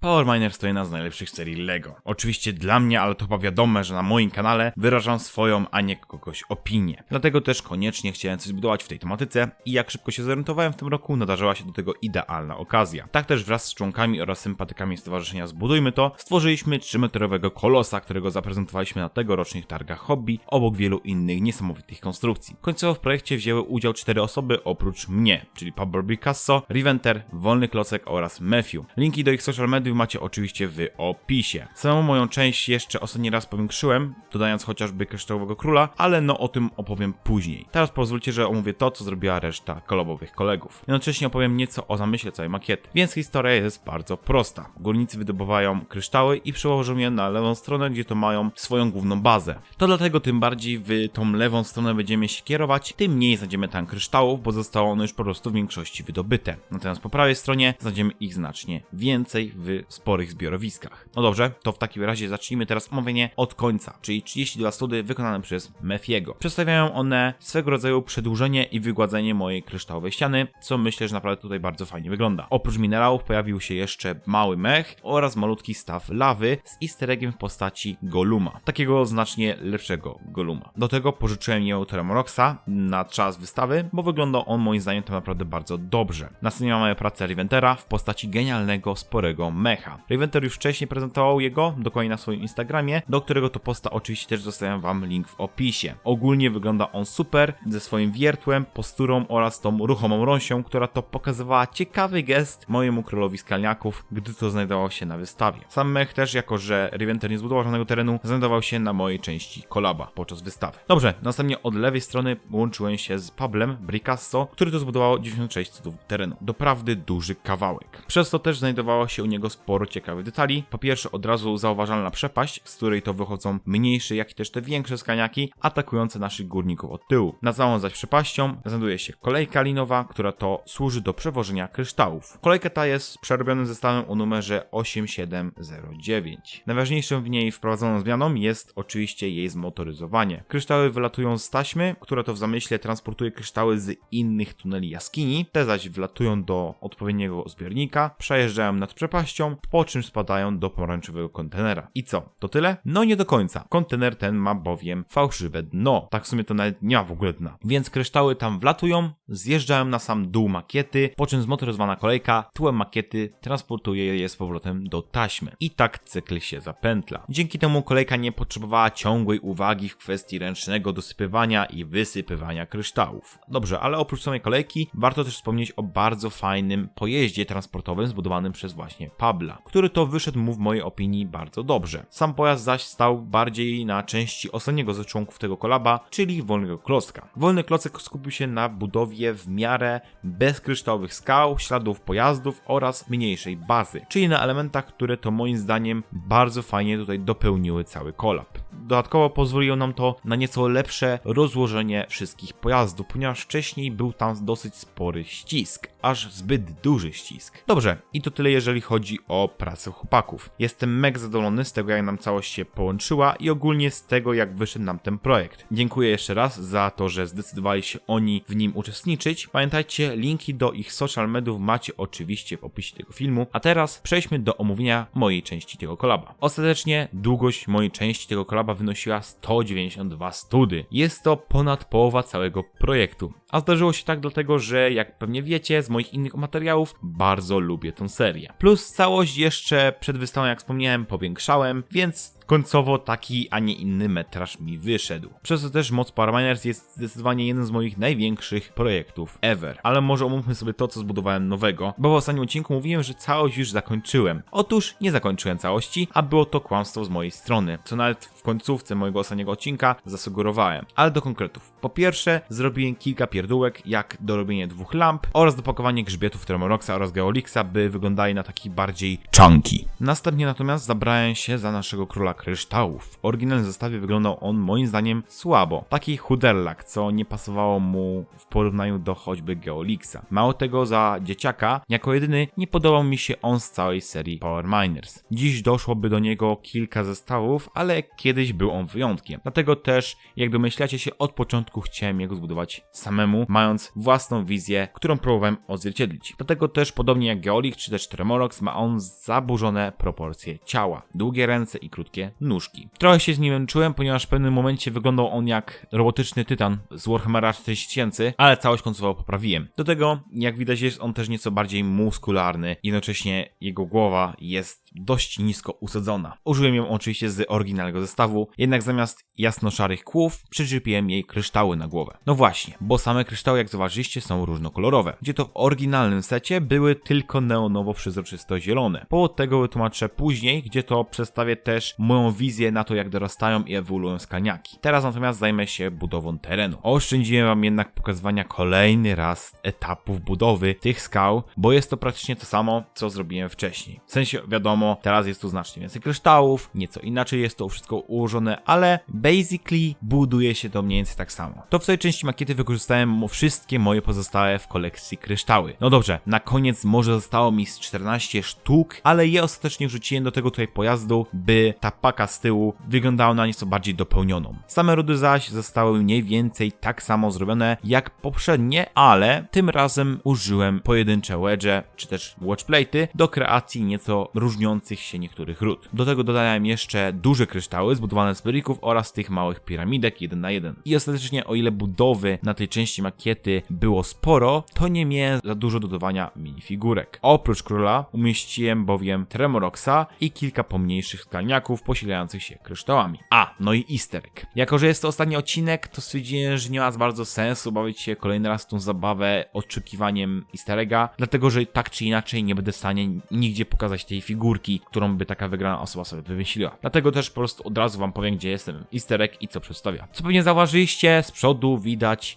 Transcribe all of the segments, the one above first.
Power Miners to jedna z najlepszych serii LEGO. Oczywiście dla mnie, ale to chyba wiadome, że na moim kanale wyrażam swoją, a nie kogoś opinię. Dlatego też koniecznie chciałem coś zbudować w tej tematyce i jak szybko się zorientowałem w tym roku, nadarzyła się do tego idealna okazja. Tak też wraz z członkami oraz sympatykami Stowarzyszenia Zbudujmy To stworzyliśmy 3-metrowego kolosa, którego zaprezentowaliśmy na tegorocznych targach hobby, obok wielu innych niesamowitych konstrukcji. Końcowo w projekcie wzięły udział 4 osoby oprócz mnie, czyli Pablo Picasso, Riventer, Wolny Klocek oraz Matthew. Linki do ich social mediów macie oczywiście w opisie. Samą moją część jeszcze ostatni raz powiększyłem, dodając chociażby kryształowego króla, ale no o tym opowiem później. Teraz pozwólcie, że omówię to, co zrobiła reszta kolobowych kolegów. Jednocześnie opowiem nieco o zamyśle całej makiety. Więc historia jest bardzo prosta. Górnicy wydobywają kryształy i przełożą je na lewą stronę, gdzie to mają swoją główną bazę. To dlatego tym bardziej w tą lewą stronę będziemy się kierować, tym mniej znajdziemy tam kryształów, bo zostało one już po prostu w większości wydobyte. Natomiast po prawej stronie znajdziemy ich znacznie więcej w sporych zbiorowiskach. No dobrze, to w takim razie zacznijmy teraz omówienie od końca, czyli 32 study wykonane przez Mefiego. Przedstawiają one swego rodzaju przedłużenie i wygładzenie mojej kryształowej ściany, co myślę, że naprawdę tutaj bardzo fajnie wygląda. Oprócz minerałów pojawił się jeszcze mały mech oraz malutki staw lawy z easter eggiem w postaci Goluma. Takiego znacznie lepszego Goluma. Do tego pożyczyłem je od Remoroxa na czas wystawy, bo wygląda on moim zdaniem tam naprawdę bardzo dobrze. Następnie mamy pracę Riventera w postaci genialnego, sporego mecha. Riventer już wcześniej prezentował jego, dokładnie na swoim Instagramie, do którego to posta oczywiście też zostawiam wam link w opisie. Ogólnie wygląda on super, ze swoim wiertłem, posturą oraz tą ruchomą rąsią, która to pokazywała ciekawy gest mojemu królowi skalniaków, gdy to znajdowało się na wystawie. Sam mech też, jako że Riventer nie zbudował żadnego terenu, znajdował się na mojej części kolaba podczas wystawy. Dobrze, następnie od lewej strony łączyłem się z Pablem Bricasso, który to zbudował 96 cudów terenu. Doprawdy duży kawałek. Przez to też znajdowało się u niego sporo ciekawych detali. Po pierwsze, od razu zauważalna przepaść, z której to wychodzą mniejsze, jak i też te większe skaniaki, atakujące naszych górników od tyłu. Na całą zaś przepaścią znajduje się kolejka linowa, która to służy do przewożenia kryształów. Kolejka ta jest przerobionym zestawem o numerze 8709. Najważniejszą w niej wprowadzoną zmianą jest oczywiście jej zmotoryzowanie. Kryształy wylatują z taśmy, która to w zamyśle transportuje kryształy z innych tuneli jaskini, te zaś wlatują do odpowiedniego zbiornika, przejeżdżają nad przepaścią, po czym spadają do pomarańczowego kontenera. I co? To tyle? No nie do końca. Kontener ten ma bowiem fałszywe dno. Tak w sumie to nawet nie ma w ogóle dna. Więc kryształy tam wlatują, zjeżdżają na sam dół makiety, po czym zmotoryzowana kolejka tyłem makiety transportuje je z powrotem do taśmy. I tak cykl się zapętla. Dzięki temu kolejka nie potrzebowała ciągłej uwagi w kwestii ręcznego dosypywania i wysypywania kryształów. Dobrze, ale oprócz samej kolejki warto też wspomnieć o bardzo fajnym pojeździe transportowym zbudowanym przez właśnie Pabla, który to wyszedł mu w mojej opinii bardzo dobrze. Sam pojazd zaś stał bardziej na części ostatniego ze członków tego kolaba, czyli Wolnego Klocka. Wolny Klocek skupił się na budowie w miarę bezkryształowych skał, śladów pojazdów oraz mniejszej bazy, czyli na elementach, które to moim zdaniem bardzo fajnie tutaj dopełniły cały kolab. Dodatkowo pozwoliło nam to na nieco lepsze rozłożenie wszystkich pojazdów, ponieważ wcześniej był tam dosyć spory ścisk, aż zbyt duży ścisk. Dobrze, i to tyle jeżeli chodzi o pracę chłopaków. Jestem mega zadowolony z tego jak nam całość się połączyła i ogólnie z tego jak wyszedł nam ten projekt. Dziękuję jeszcze raz za to, że zdecydowali się oni w nim uczestniczyć. Pamiętajcie, linki do ich social mediów macie oczywiście w opisie tego filmu. A teraz przejdźmy do omówienia mojej części tego kolaba. Ostatecznie długość mojej części tego kolaba wynosiła 192 study. Jest to ponad połowa całego projektu. A zdarzyło się tak dlatego, że jak pewnie wiecie z moich innych materiałów, bardzo lubię tę serię. Plus całość jeszcze przed wystawą, jak wspomniałem, powiększałem, więc końcowo taki, a nie inny metraż mi wyszedł. Przez to też Moc Power Miners jest zdecydowanie jeden z moich największych projektów ever. Ale może omówmy sobie to, co zbudowałem nowego, bo w ostatnim odcinku mówiłem, że całość już zakończyłem. Otóż nie zakończyłem całości, a było to kłamstwo z mojej strony, co nawet w końcówce mojego ostatniego odcinka zasugerowałem. Ale do konkretów. Po pierwsze, zrobiłem kilka pierdółek, jak dorobienie dwóch lamp oraz dopakowanie grzbietów Tremoroxa oraz Geolixa, by wyglądali na taki bardziej chunky. Następnie natomiast zabrałem się za naszego króla kryształów. W oryginalnym zestawie wyglądał on moim zdaniem słabo. Taki chuderlak, co nie pasowało mu w porównaniu do choćby Geolixa. Mało tego, za dzieciaka, jako jedyny nie podobał mi się on z całej serii Power Miners. Dziś doszłoby do niego kilka zestawów, ale kiedyś był on wyjątkiem. Dlatego też, jak domyślacie się, od początku chciałem jego zbudować samemu. Samemu, mając własną wizję, którą próbowałem odzwierciedlić. Dlatego też, podobnie jak Geolich czy też Tremorox, ma on zaburzone proporcje ciała. Długie ręce i krótkie nóżki. Trochę się z nim męczyłem, ponieważ w pewnym momencie wyglądał on jak robotyczny tytan z Warhammera 4000, ale całość końcowo poprawiłem. Do tego, jak widać, jest on też nieco bardziej muskularny, jednocześnie jego głowa jest dość nisko usadzona. Użyłem ją oczywiście z oryginalnego zestawu, jednak zamiast jasno-szarych kłów przyczepiłem jej kryształy na głowę. No właśnie, bo same kryształy, jak zauważyliście, są różnokolorowe, gdzie to w oryginalnym secie były tylko neonowo przezroczysto zielone. Powód tego wytłumaczę później, gdzie to przedstawię też moją wizję na to, jak dorastają i ewoluują skalniaki. Teraz natomiast zajmę się budową terenu. Oszczędziłem wam jednak pokazywania kolejny raz etapów budowy tych skał, bo jest to praktycznie to samo, co zrobiłem wcześniej. W sensie, wiadomo, teraz jest tu znacznie więcej kryształów, nieco inaczej jest to wszystko ułożone, ale basically buduje się to mniej więcej tak samo. To w tej części makiety wykorzystałem mo- wszystkie moje pozostałe w kolekcji kryształy. No dobrze, na koniec może zostało mi z 14 sztuk, ale je ostatecznie wrzuciłem do tego tutaj pojazdu, by ta paka z tyłu wyglądała na nieco bardziej dopełnioną. Same rudy zaś zostały mniej więcej tak samo zrobione jak poprzednie, ale tym razem użyłem pojedyncze wedge, czy też watchplate'y do kreacji nieco różniących się niektórych ród. Do tego dodałem jeszcze duże kryształy zbudowane z perików oraz tych małych piramidek 1 na 1. I ostatecznie o ile budowy na tej części makiety było sporo, to nie miałem za dużo dodawania minifigurek. Oprócz króla umieściłem bowiem Tremoroxa i kilka pomniejszych skalniaków posilających się kryształami. A, no i easter egg. Jako, że jest to ostatni odcinek, to stwierdziłem, że nie ma bardzo sensu bawić się kolejny raz tą zabawę oczekiwaniem easter egga, dlatego, że tak czy inaczej nie będę w stanie nigdzie pokazać tej figurki, którą by taka wygrana osoba sobie wymyśliła. Dlatego też po prostu od razu wam powiem, gdzie jestem easter egg i co przedstawia. Co pewnie zauważyliście, z przodu widać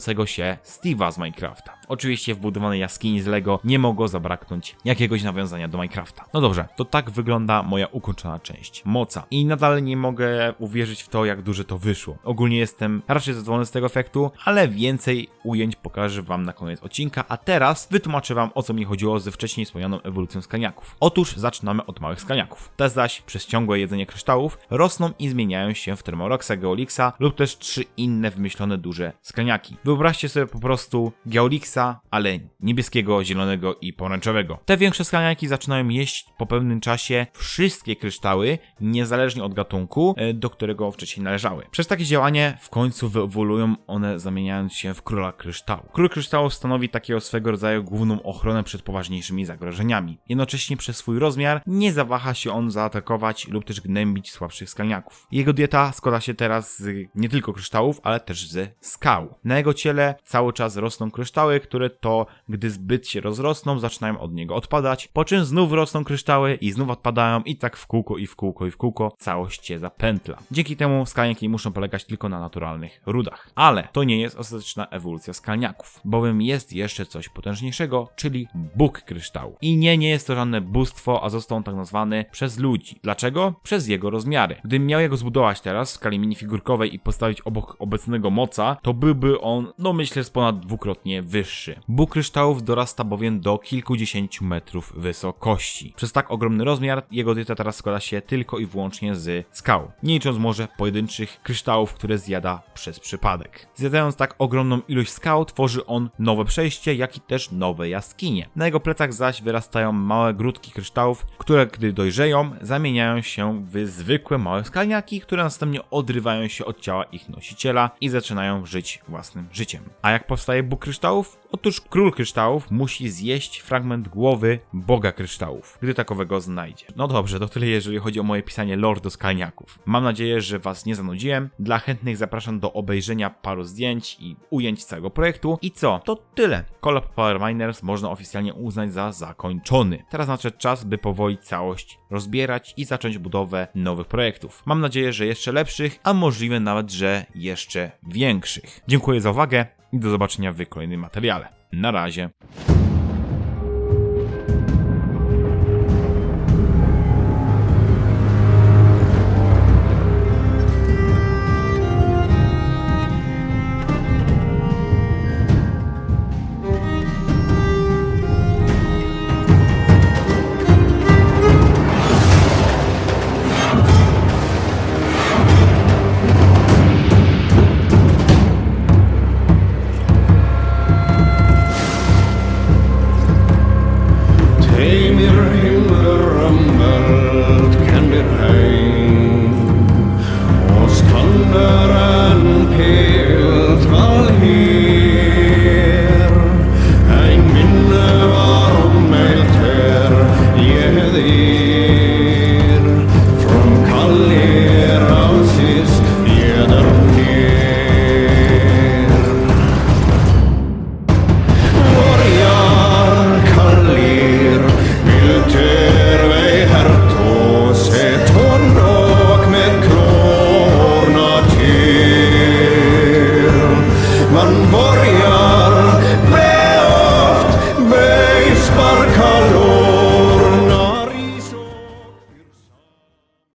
przekopującego się Steve'a z Minecrafta. Oczywiście w budowanej jaskini z Lego nie mogło zabraknąć jakiegoś nawiązania do Minecrafta. No dobrze, to tak wygląda moja ukończona część. Moca. I nadal nie mogę uwierzyć w to, jak duże to wyszło. Ogólnie jestem raczej zadowolony z tego efektu, ale więcej ujęć pokażę wam na koniec odcinka, a teraz wytłumaczę wam o co mi chodziło ze wcześniej wspomnianą ewolucją skaniaków. Otóż zaczynamy od małych skaniaków. Te zaś przez ciągłe jedzenie kryształów rosną i zmieniają się w Termoroxa, Geolixa lub też trzy inne wymyślone duże skaniaki. Wyobraźcie sobie po prostu Geolixa, ale niebieskiego, zielonego i pomarańczowego. Te większe skaniaki zaczynają jeść po pewnym czasie wszystkie kryształy, niezależnie od gatunku, e, do którego wcześniej należały. Przez takie działanie w końcu wyewoluują one zamieniając się w króla kryształu. Król kryształu stanowi takiego swego rodzaju główną ochronę przed poważniejszymi zagrożeniami. Jednocześnie przez swój rozmiar nie zawaha się on zaatakować lub też gnębić słabszych skalniaków. Jego dieta składa się teraz z nie tylko kryształów, ale też ze skał. Na jego ciele cały czas rosną kryształy, które to, gdy zbyt się rozrosną, zaczynają od niego odpadać, po czym znów rosną kryształy i znów odpadają i tak w kółko i w kółko i w kółko całość się zapętla. Dzięki temu skalniaki muszą polegać tylko na naturalnych rudach. Ale to nie jest ostateczna ewolucja skalniaków, bowiem jest jeszcze coś potężniejszego, czyli Bóg kryształu. I nie, nie jest to żadne bóstwo, a został on tak nazwany przez ludzi. Dlaczego? Przez jego rozmiary. Gdybym miał jego zbudować teraz w skali minifigurkowej i postawić obok obecnego moca, to byłby on, no myślę, z ponad dwukrotnie wyższy. Bóg kryształów dorasta bowiem do kilkudziesięciu metrów wysokości. Przez tak ogromny rozmiar jego dieta teraz składa się tylko i wyłącznie z skał, nie licząc może pojedynczych kryształów, które zjada przez przypadek. Zjadając tak ogromną ilość skał, tworzy on nowe przejście, jak i też nowe jaskinie. Na jego plecach zaś wyrastają małe grudki kryształów, które gdy dojrzeją, zamieniają się w zwykłe małe skalniaki, które następnie odrywają się od ciała ich nosiciela i zaczynają żyć własnym życiem. A jak powstaje Bóg kryształów? Otóż król kryształów musi zjeść fragment głowy boga kryształów, gdy takowego znajdzie. No dobrze, to tyle jeżeli chodzi o moje pisanie lore do skalniaków. Mam nadzieję, że was nie zanudziłem. Dla chętnych zapraszam do obejrzenia paru zdjęć i ujęć całego projektu. I co? To tyle. Collab Power Miners można oficjalnie uznać za zakończony. Teraz nadszedł czas, by powoli całość rozbierać i zacząć budowę nowych projektów. Mam nadzieję, że jeszcze lepszych, a możliwe nawet, że jeszcze większych. Dziękuję za uwagę i do zobaczenia w kolejnym materiale. Na razie.